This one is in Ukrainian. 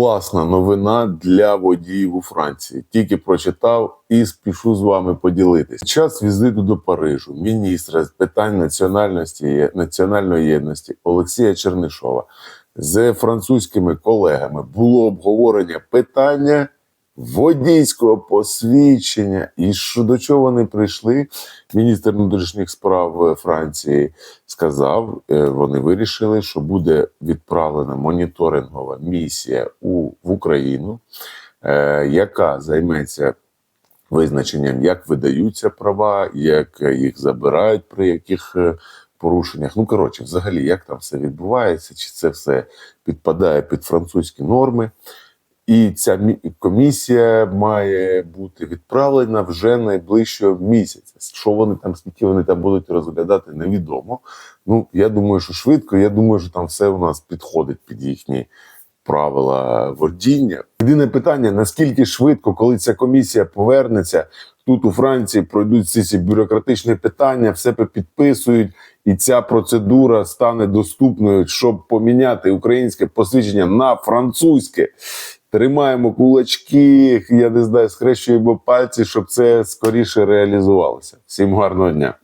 Класна новина для водіїв у Франції. Тільки прочитав і спішу з вами поділитись. Час візиту до Парижу міністра з питань національності національної єдності Олексія Чернишова з французькими колегами було обговорення питання водійського посвідчення. І що до чого вони прийшли? Міністр внутрішніх справ е, Франції сказав, е, вони вирішили, що буде відправлена моніторингова місія у, в Україну, е, яка займеться визначенням, як видаються права, як їх забирають при яких е, порушеннях. Ну коротше, взагалі, як там все відбувається, чи це все підпадає під французькі норми. І ця мі- комісія має бути відправлена вже найближчого місяця. Що вони там, скільки вони там будуть розглядати, невідомо. Ну, я думаю, що швидко. Я думаю, що там все у нас підходить під їхні правила водіння. Єдине питання: наскільки швидко, коли ця комісія повернеться, тут у Франції пройдуть всі ці бюрократичні питання, все підписують, і ця процедура стане доступною, щоб поміняти українське посвідчення на французьке. Тримаємо кулачки, я не знаю, схрещуємо пальці, щоб це скоріше реалізувалося. Всім гарного дня.